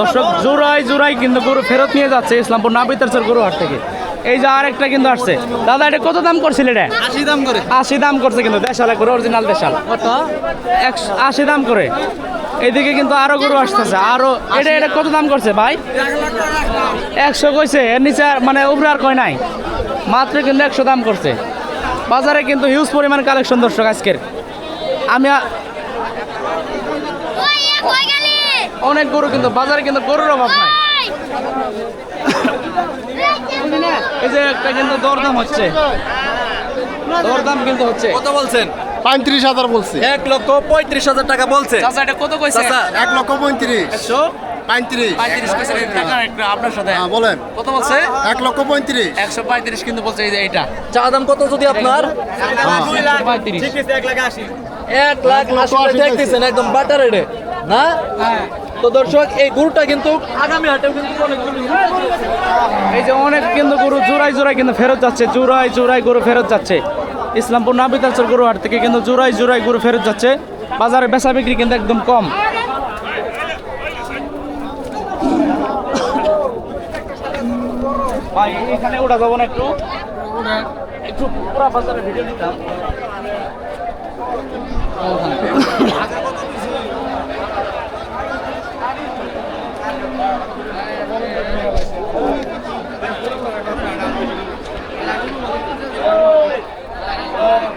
দর্শক জোড়াই জোড়াই কিন্তু গরু ফেরত নিয়ে যাচ্ছে ইসলামপুর নাবিতারচর গরু হাট থেকে। এই যে আরেকটা কিন্তু আসছে। দাদা এটা কত দাম করছিল এটা? আশি দাম করে। আশি দাম করছে কিন্তু দেশাল করে অরিজিনাল দেশাল। কত? একশো আশি দাম করে। এইদিকে কিন্তু আরও গরু আসতেছে আরও এটা এটা কত দাম করছে ভাই? একশো কইছে এর নিচে মানে উপরে আর কয় নাই। মাত্র কিন্তু একশো দাম করছে। বাজারে কিন্তু হিউজ পরিমাণ কালেকশন দর্শক আজকের। আমি হয়ে অনেক গরু কিন্তু বাজারে কিন্তু গরুর অভাব নাই। এই যে একটা কিন্তু দরদাম হচ্ছে। দরদাম কিন্তু হচ্ছে। কত বলছেন? পঁয়ত্রিশ হাজার বলছে। এক লক্ষ পঁয়ত্রিশ হাজার টাকা বলছে। চাচা এটা কত কইছে? এক লক্ষ পঁয়ত্রিশ। আপনার সাথে। হ্যাঁ বলেন। কত বলছে? এক লক্ষ পঁয়ত্রিশ। একশো পঁয়ত্রিশ কিন্তু বলছে এই যে এইটা। চা দাম কত যদি আপনার? এক লাখ আশি। দেখতেছেন একদম বাটার রেটে না তো দর্শক, এই গরুটা কিন্তু আগামী হাটেও কিন্তু এই যে অনেক কিন্তু গরু জোড়াই জোড়াই কিন্তু ফেরত যাচ্ছে জোড়াই জোড়াই গরু ফেরত যাচ্ছে। ইসলামপুর নাবিতালচর গরু হাট থেকে কিন্তু জোড়াই জোড়াই গরু ফেরত যাচ্ছে। বাজারে বেচা বিক্রি কিন্তু একদম কম। ভাই, এখানে ওটা যাব না একটু? একটু পুরা বাজারে ভিডিও নিতাম Oh!